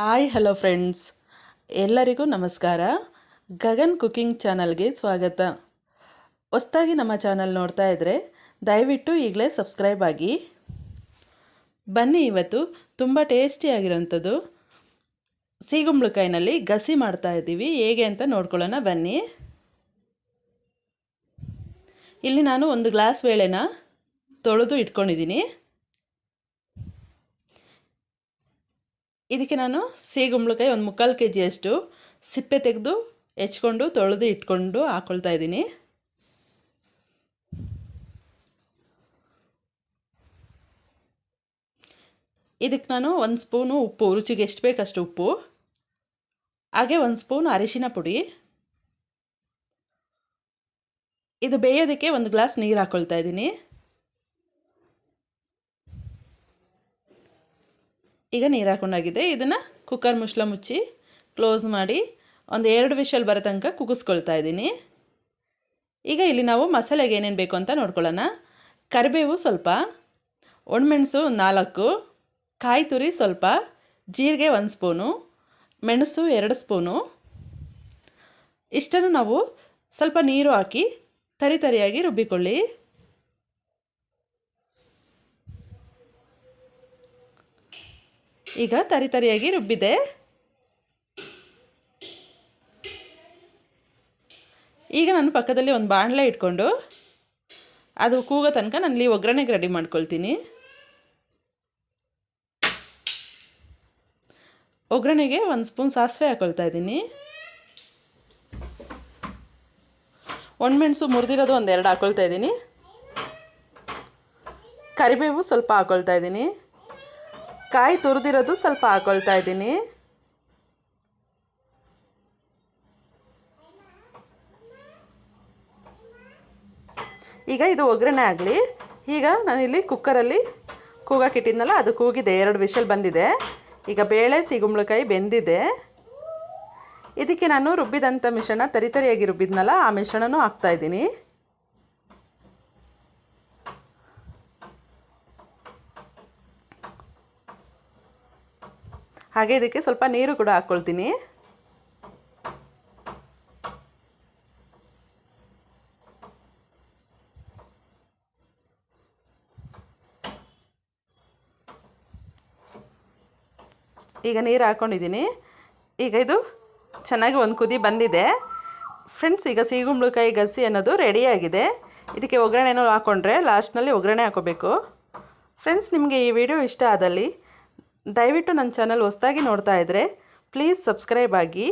Hi, hello friends. ಎಲ್ಲರಿಗೂ ನಮಸ್ಕಾರ. Gagan cooking ಚಾನಲ್ಗೆ ಸ್ವಾಗತ. ಹೊಸ್ದಾಗಿ ನಮ್ಮ ಚಾನಲ್ ನೋಡ್ತಾ ಇದ್ದರೆ ದಯವಿಟ್ಟು ಈಗಲೇ ಸಬ್ಸ್ಕ್ರೈಬ್ ಆಗಿ. ಬನ್ನಿ ಇವತ್ತು ತುಂಬ ಟೇಸ್ಟಿಯಾಗಿರೋಂಥದ್ದು ಸೀಗುಂಬಳಕಾಯಿನಲ್ಲಿ ಗಸಿ ಮಾಡ್ತಾ ಇದ್ದೀವಿ. ಹೇಗೆ ಅಂತ ನೋಡ್ಕೊಳ್ಳೋಣ, ಬನ್ನಿ. ಇಲ್ಲಿ ನಾನು ಒಂದು ಗ್ಲಾಸ್ ಬೇಳೆನ ತೊಳೆದು ಇಟ್ಕೊಂಡಿದ್ದೀನಿ. ಇದಕ್ಕೆ ನಾನು ಸೀಗುಂಬಳಕಾಯಿ ಒಂದು ಮುಕ್ಕಾಲು ಕೆ ಜಿಯಷ್ಟು ಸಿಪ್ಪೆ ತೆಗೆದು ಹೆಚ್ಕೊಂಡು ತೊಳೆದು ಇಟ್ಕೊಂಡು ಹಾಕ್ಕೊಳ್ತಾ ಇದ್ದೀನಿ. ಇದಕ್ಕೆ ನಾನು ಒಂದು ಸ್ಪೂನು ಉಪ್ಪು, ರುಚಿಗೆ ಎಷ್ಟು ಬೇಕಷ್ಟು ಉಪ್ಪು. ಹಾಗೆ ಒಂದು ಸ್ಪೂನ್ ಅರಿಶಿನ ಪುಡಿ. ಇದು ಬೇಯೋದಕ್ಕೆ ಒಂದು ಗ್ಲಾಸ್ ನೀರು ಹಾಕ್ಕೊಳ್ತಾ ಇದ್ದೀನಿ. ಈಗ ನೀರು ಹಾಕೊಂಡಾಗಿದೆ. ಇದನ್ನು ಕುಕ್ಕರ್ ಮುಚ್ಚಳ ಮುಚ್ಚಿ ಕ್ಲೋಸ್ ಮಾಡಿ ಒಂದು ಎರಡು ವಿಷಲ್ ಬರೋ ತನಕ ಕುಗ್ಗಿಸ್ಕೊಳ್ತಾ ಇದ್ದೀನಿ. ಈಗ ಇಲ್ಲಿ ನಾವು ಮಸಾಲೆಗೆ ಏನೇನು ಬೇಕು ಅಂತ ನೋಡ್ಕೊಳ್ಳೋಣ. ಕರಿಬೇವು ಸ್ವಲ್ಪ, ಒಣಮೆಣಸು ನಾಲ್ಕು, ಕಾಯಿ ತುರಿ ಸ್ವಲ್ಪ, ಜೀರಿಗೆ ಒಂದು ಸ್ಪೂನು, ಮೆಣಸು ಎರಡು ಸ್ಪೂನು. ಇಷ್ಟನ್ನು ನಾವು ಸ್ವಲ್ಪ ನೀರು ಹಾಕಿ ತರಿತರಿಯಾಗಿ ರುಬ್ಬಿಕೊಳ್ಳಿ. ಈಗ ತರಿ ತರಿಯಾಗಿ ರುಬ್ಬಿದೆ. ಈಗ ನಾನು ಪಕ್ಕದಲ್ಲಿ ಒಂದು ಬಾಣಲೆ ಇಟ್ಕೊಂಡು ಅದು ಕೂಗೋ ತನಕ ನಾನು ಇಲ್ಲಿ ಒಗ್ಗರಣೆಗೆ ರೆಡಿ ಮಾಡ್ಕೊಳ್ತೀನಿ. ಒಗ್ಗರಣೆಗೆ ಒಂದು ಸ್ಪೂನ್ ಸಾಸಿವೆ ಹಾಕ್ಕೊಳ್ತಾ ಇದ್ದೀನಿ. ಒಣಮೆಣಸು ಮುರಿದಿರೋದು ಒಂದೆರಡು ಹಾಕ್ಕೊಳ್ತಾ ಇದ್ದೀನಿ. ಕರಿಬೇವು ಸ್ವಲ್ಪ ಹಾಕ್ಕೊಳ್ತಾ ಇದ್ದೀನಿ. ಕಾಯಿ ತುರಿದಿರೋದು ಸ್ವಲ್ಪ ಹಾಕೊಳ್ತಾ ಇದ್ದೀನಿ. ಈಗ ಇದು ಒಗ್ಗರಣೆ ಆಗಲಿ. ಈಗ ನಾನಿಲ್ಲಿ ಕುಕ್ಕರಲ್ಲಿ ಕೂಗಾಕಿಟ್ಟಿದ್ನಲ್ಲ ಅದು ಕೂಗಿದೆ. ಎರಡು ವಿಷಲ್ ಬಂದಿದೆ. ಈಗ ಬೇಳೆ, ಸಿಗುಂಬಳಕಾಯಿ ಬೆಂದಿದೆ. ಇದಕ್ಕೆ ನಾನು ರುಬ್ಬಿದಂಥ ಮಿಶ್ರಣ ತರಿತರಿಯಾಗಿ ರುಬ್ಬಿದ್ನಲ್ಲ, ಆ ಮಿಶ್ರಣನೂ ಹಾಕ್ತಾಯಿದ್ದೀನಿ ಹಾಗೆ ಇದಕ್ಕೆ ಸ್ವಲ್ಪ ನೀರು ಕೂಡ ಹಾಕ್ಕೊಳ್ತೀನಿ ಈಗ ನೀರು ಹಾಕ್ಕೊಂಡಿದ್ದೀನಿ ಈಗ ಇದು ಚೆನ್ನಾಗಿ ಒಂದು ಕುದಿ ಬಂದಿದೆ. ಫ್ರೆಂಡ್ಸ್ ಈಗ ಸೀಗುಂಬಳಕಾಯಿ ಗಸಿ ಅನ್ನೋದು ರೆಡಿಯಾಗಿದೆ ಇದಕ್ಕೆ ಒಗ್ಗರಣೆನೂ ಹಾಕ್ಕೊಂಡ್ರೆ ಲಾಸ್ಟ್ನಲ್ಲಿ ಒಗ್ಗರಣೆ ಹಾಕೋಬೇಕು. ಫ್ರೆಂಡ್ಸ್ ನಿಮಗೆ ಈ ವಿಡಿಯೋ ಇಷ್ಟ ಆದಲ್ಲಿ ದಯವಿಟ್ಟು ನನ್ನ ಚಾನಲ್ ಹೊಸ್ದಾಗಿ ನೋಡ್ತಾ ಇದ್ದರೆ ಪ್ಲೀಸ್ ಸಬ್ಸ್ಕ್ರೈಬ್ ಆಗಿ.